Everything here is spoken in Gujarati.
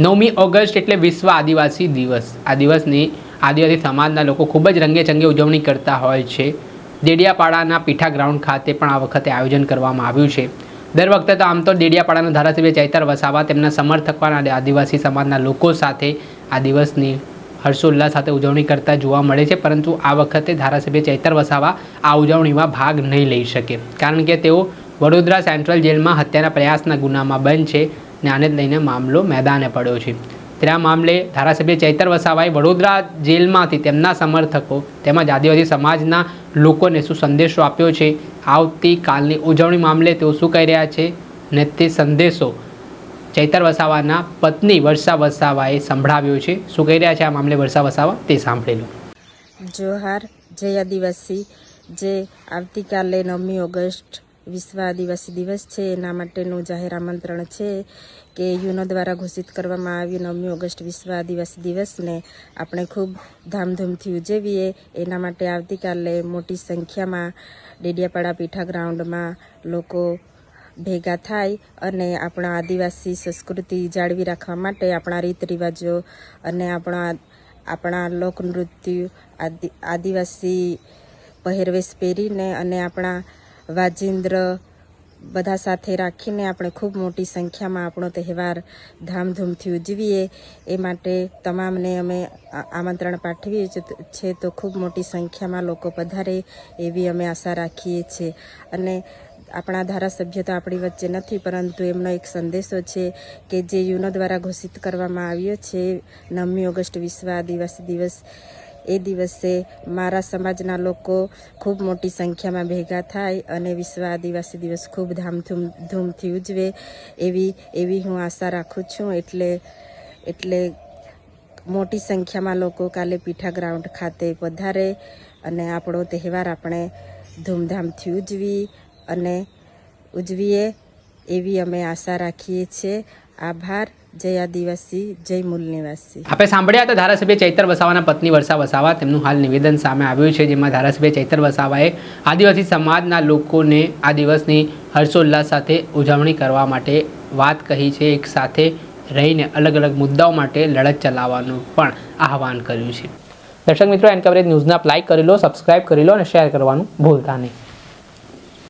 નવમી ઓગસ્ટ એટલે વિશ્વ આદિવાસી દિવસ. આ દિવસની આદિવાસી સમાજના લોકો ખૂબ જ રંગેચંગે ઉજવણી કરતા હોય છે. દેડિયાપાડાના પીઠા ગ્રાઉન્ડ ખાતે પણ આ વખતે આયોજન કરવામાં આવ્યું છે. દર વખતે તો આમ તો દેડિયાપાડાના ધારાસભ્ય ચૈતર વસાવા તેમના સમર્થકો આદિવાસી સમાજના લોકો સાથે આ દિવસની હર્ષોલ્લાસ સાથે ઉજવણી કરતા જોવા મળે છે. પરંતુ આ વખતે ધારાસભ્ય ચૈતર વસાવા આ ઉજવણીમાં ભાગ નહીં લઈ શકે. કારણ કે તેઓ વડોદરા સેન્ટ્રલ જેલમાં હત્યાના પ્રયાસના ગુનામાં બંધ છે. ને આને લઈને મામલો મેદાને પડ્યો છે. ત્યારે આ મામલે ધારાસભ્ય ચૈતર વસાવાએ વડોદરા જેલમાંથી તેમના સમર્થકો તેમજ આદિવાસી સમાજના લોકોને શું સંદેશો આપ્યો છે? આવતીકાલની ઉજવણી મામલે તેઓ શું કહી રહ્યા છે? ને તે સંદેશો ચૈતર વસાવાના પત્ની વર્ષા વસાવાએ સંભળાવ્યો છે. શું કહી રહ્યા છે આ મામલે વર્ષા વસાવા? તે સાંભળી લો. જોહાર, જય આદિવાસી, જે આવતીકાલે નવમી ઓગસ્ટ વિશ્વ આદિવાસી દિવસ છે. એના માટેનું જાહેર આમંત્રણ છે કે યુનો દ્વારા ઘોષિત કરવામાં આવ્યું નવમી ઓગસ્ટ વિશ્વ આદિવાસી દિવસને આપણે ખૂબ ધામધૂમથી ઉજવીએ. એના માટે આવતીકાલે મોટી સંખ્યામાં ડેડિયાપાડા પીઠા ગ્રાઉન્ડમાં લોકો ભેગા થાય અને આપણા આદિવાસી સંસ્કૃતિ જાળવી રાખવા માટે આપણા રીત રિવાજો અને આપણા આપણા લોકનૃત્ય, આદિ, આદિવાસી પહેરવેશ પહેરીને અને આપણા વાજિંદ્ર બધા સાથે રાખીને આપણે ખૂબ મોટી સંખ્યામાં આપણો તહેવાર ધામધૂમથી ઉજવીએ. એ માટે તમામને અમે આમંત્રણ પાઠવીએ છે તો ખૂબ મોટી સંખ્યામાં લોકો પધારે એવી અમે આશા રાખીએ છીએ. અને આપણા ધારાસભ્ય તો આપણી વચ્ચે નથી, પરંતુ એમનો એક સંદેશો છે કે જે યુનો દ્વારા ઘોષિત કરવામાં આવ્યો છે, નવમી ઓગસ્ટ વિશ્વ આદિવાસી દિવસ. એ દિવસે મારા સમાજના લોકો ખૂબ મોટી સંખ્યામાં ભેગા થાય અને વિશ્વ આદિવાસી દિવસ ખૂબ ધામધૂમ, ધૂમથી ઉજવે એવી એવી હું આશા રાખું છું. એટલે એટલે મોટી સંખ્યામાં લોકો કાલે પીઠા ગ્રાઉન્ડ ખાતે પધારે અને આપણો તહેવાર આપણે ધૂમધામથી ઉજવી અને ઉજવીએ એવી અમે આશા રાખીએ છીએ. આભાર. જય આદિવાસી જય મૂલ નિવાસી. આપણે સાંભળ્યા હતા ધારાસભ્ય ચૈતર વસાવાના પત્ની વર્ષા વસાવા. તેમનું હાલ નિવેદન સામે આવ્યું છે, જેમાં ધારાસભ્ય ચૈતર વસાવાએ આદિવાસી સમાજના લોકોને આ દિવસની હર્ષોલ્લાસ સાથે ઉજવણી કરવા માટે વાત કહી છે. એક સાથે રહીને અલગ અલગ મુદ્દાઓ માટે લડત ચલાવવાનું પણ આહવાન કર્યું છે. દર્શક મિત્રો એન કવરેજ ન્યૂઝના લાઇક કરી લો સબસ્ક્રાઇબ કરી લો અને શેર કરવાનું ભૂલતા નહીં.